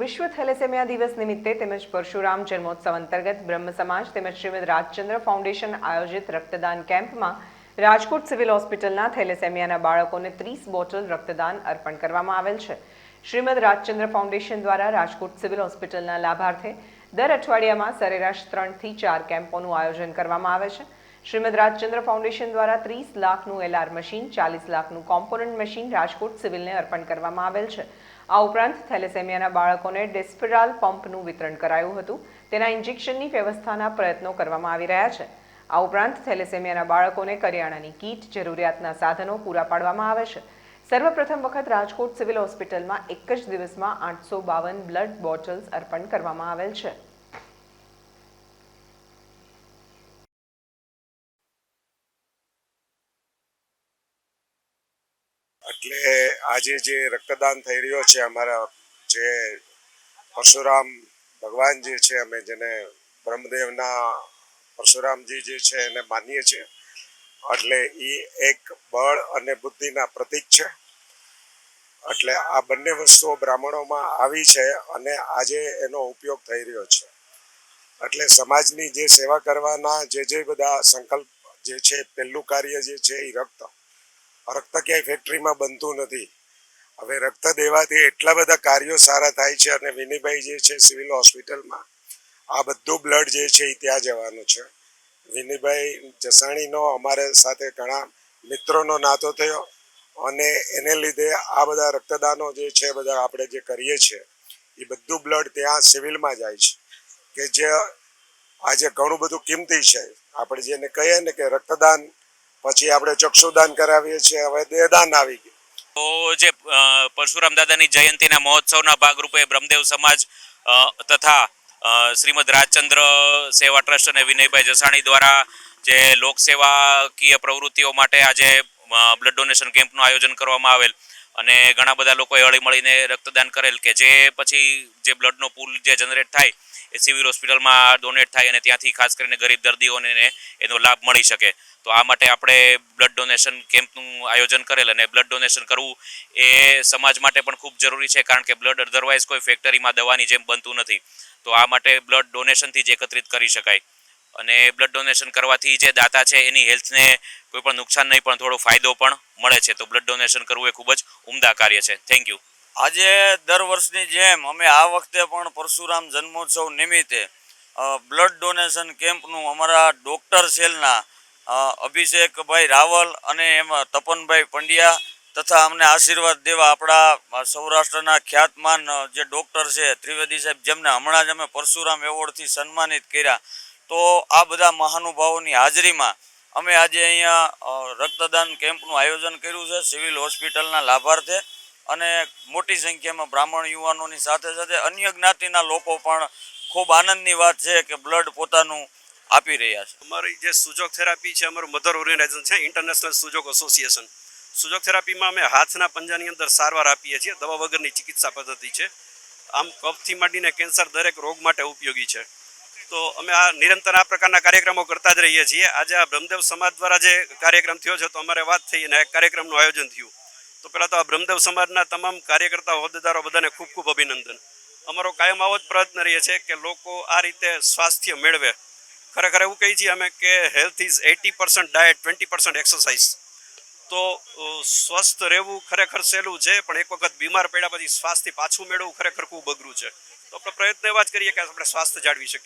વિશ્વ થેલેસેમિયા દિવસ નિમિત્તે તેમજ પરશુરામ જન્મોત્સવ અંતર્ગત બ્રહ્મ સમાજ તેમજ શ્રીમદ રાજચંદ્ર ફાઉન્ડેશન આયોજિત રક્તદાન કેમ્પમાં રાજકોટ સિવિલ હોસ્પિટલના થેલેસેમિયાના બાળકોને ત્રીસ બોટલ રક્તદાન અર્પણ કરવામાં આવેલ છે. શ્રીમદ રાજચંદ્ર ફાઉન્ડેશન દ્વારા રાજકોટ સિવિલ હોસ્પિટલના લાભાર્થે દર અઠવાડિયામાં સરેરાશ ત્રણથી ચાર કેમ્પોનું આયોજન કરવામાં આવે છે. શ્રીમદ રાજચંદ્ર ફાઉન્ડેશન દ્વારા ત્રીસ લાખનું એલઆર મશીન, ચાલીસ લાખનું કોમ્પોનન્ટ મશીન રાજકોટ સિવિલને અર્પણ કરવામાં આવેલ છે. આ ઉપરાંત થેલેસેમિયાના બાળકોને ડેસ્પેરાલ પંપનું વિતરણ કરાયું હતું. તેના ઇન્જેક્શનની વ્યવસ્થાના પ્રયત્નો કરવામાં આવી રહ્યા છે. આ ઉપરાંત થેલેસેમિયાના બાળકોને કરિયાણાની કીટ, જરૂરિયાતના સાધનો પૂરા પાડવામાં આવે છે. સર્વપ્રથમ વખત રાજકોટ સિવિલ હોસ્પિટલમાં એક જ દિવસમાં આઠસો બાવન બ્લડ બોટલ્સ અર્પણ કરવામાં આવેલ છે. એટલે આજે જે રક્તદાન થઈ રહ્યો છે અમારા જે પરશુરામ ભગવાન જે છે, અમે જેને બ્રહ્મદેવના પરશુરામજી જે છે એને માનીએ છીએ. એટલે એ એક બળ અને બુદ્ધિના પ્રતીક છે. એટલે આ બંને વસ્તુઓ બ્રાહ્મણોમાં આવી છે અને આજે એનો ઉપયોગ થઈ રહ્યો છે. એટલે સમાજની જે સેવા કરવાના જે જે બધા સંકલ્પ જે છે, પહેલું કાર્ય જે છે એ રક્ત. રક્ત ક્યાંય ફેક્ટરીમાં બનતું નથી. હવે રક્ત દેવાથી એટલા બધા કાર્યો સારા થાય છે અને વિનયભાઈ જે છે સિવિલ હોસ્પિટલમાં, આ બધું બ્લડ જે છે એ ત્યાં જવાનું છે. વિનયભાઈ જસાણીનો અમારે સાથે ઘણા મિત્રોનો નાતો થયો અને એને લીધે આ બધા રક્તદાનો જે છે બધા આપણે જે કરીએ છીએ, એ બધું બ્લડ ત્યાં સિવિલમાં જાય છે. કે જે આજે ઘણું બધું કિંમતી છે. આપણે જેને કહીએ ને કે રક્તદાન પછી આપણે ચક્ષુદાન કરાવીએ છીએ. હવે દેહદાન આવી ગયું. તો જે પરશુરામ દાદાની જયંતિના મહોત્સવના ભાગરૂપે બ્રહ્મદેવ સમાજ તથા શ્રીમદ રાજચંદ્ર સેવા ટ્રસ્ટ અને વિનયભાઈ જસાણી દ્વારા જે લોકસેવાકીય પ્રવૃત્તિઓ માટે આજે બ્લડ ડોનેશન કેમ્પનું આયોજન કરવામાં આવેલ અને ઘણા બધા લોકોએ હળી મળીને રક્તદાન કરેલ કે જે પછી જે બ્લડનો પુલ જે જનરેટ થાય એ સિવિલ હોસ્પિટલમાં ડોનેટ થાય અને ત્યાંથી ખાસ કરીને ગરીબ દર્દીઓને એનો લાભ મળી શકે. તો આ માટે આપણે બ્લડ ડોનેશન કેમ્પનું આયોજન કરેલ અને બ્લડ ડોનેશન કરવું એ સમાજ માટે પણ ખૂબ જરૂરી છે, કારણ કે બ્લડ અધરવાઇઝ કોઈ ફેક્ટરીમાં દવાની જેમ બનતું નથી. તો આ માટે બ્લડ ડોનેશનથી જ એકત્રિત કરી શકાય. અને બ્લડ ડોનેશન કરવાથી જે દાતા છે, એની હેલ્થને કોઈ પણ નુકસાન નહીં, પણ થોડો ફાયદો પણ મળે છે. તો બ્લડ ડોનેશન કરવું એ ખૂબ જ ઉમદા કાર્ય છે. Thank you. આજે દર વર્ષની જેમ અમે આ વખતે પણ પરશુરામ જન્મોત્સવ નિમિત્તે બ્લડ ડોનેશન કેમ્પનું અમારા ડૉક્ટર સેલના અભિષેકભાઈ રાવલ અને એમાં, તપનભાઈ પંડ્યા તથા અમને આશીર્વાદ દેવા આપણા સૌરાષ્ટ્રના ખ્યાતમાન જે ડૉક્ટર છે ત્રિવેદી સાહેબ, જેમને હમણાં જ અમે પરશુરામ એવોર્ડથી સન્માનિત કર્યા. તો આ બધા મહાનુભાવોની હાજરીમાં અમે આજે અહીંયા રક્તદાન કેમ્પનું આયોજન કર્યું છે, સિવિલ હોસ્પિટલના લાભાર્થે. અને મોટી સંખ્યામાં બ્રાહ્મણ યુવાનોની સાથે સાથે અન્ય જ્ઞાતિના લોકો પણ ખૂબ આનંદની વાત છે કે બ્લડ પોતાનું આપી રહ્યા છે. અમારી જે સુજોગ થેરાપી છે, અમારું મધર ઓર્ગેનાઇઝેશન છે ઇન્ટરનેશનલ સુજોગ એસોસિએશન સુજોગ થેરાપીમાં અમે હાથના પંજાની અંદર સારવાર આપીએ છીએ, દવા વગરની ચિકિત્સા પદ્ધતિ છે. આમ કફથી માંડીને કેન્સર દરેક રોગ માટે ઉપયોગી છે. તો અમે આ નિરંતર આ પ્રકારના કાર્યક્રમો કરતા જ રહીએ છીએ. આજે આ બ્રહ્મદેવ સમાજ દ્વારા જે કાર્યક્રમ થયો છે, તો અમારે વાત થઈ અને કાર્યક્રમનું આયોજન થયું. તો પહેલાં તો આ બ્રહ્મદેવ સમાજના તમામ કાર્યકર્તા, હોદ્દેદારો બધાને ખૂબ ખૂબ અભિનંદન. અમારો કાયમ આવો જ પ્રયત્ન રહીએ છે કે લોકો આ રીતે સ્વાસ્થ્ય મેળવે. ખરેખર એવું કહીએ છીએ અમે કે health is eighty percent diet twenty percent exercise તો સ્વસ્થ રહેવું ખરેખર સહેલું છે, પણ એક વખત બીમાર પડ્યા પછી સ્વાસ્થ્ય પાછું મેળવવું ખરેખર ખૂબ અઘરું છે. તો આપણે પ્રયત્ન એવા જ કરીએ કે આપણે સ્વાસ્થ્ય જાળવી શકીએ.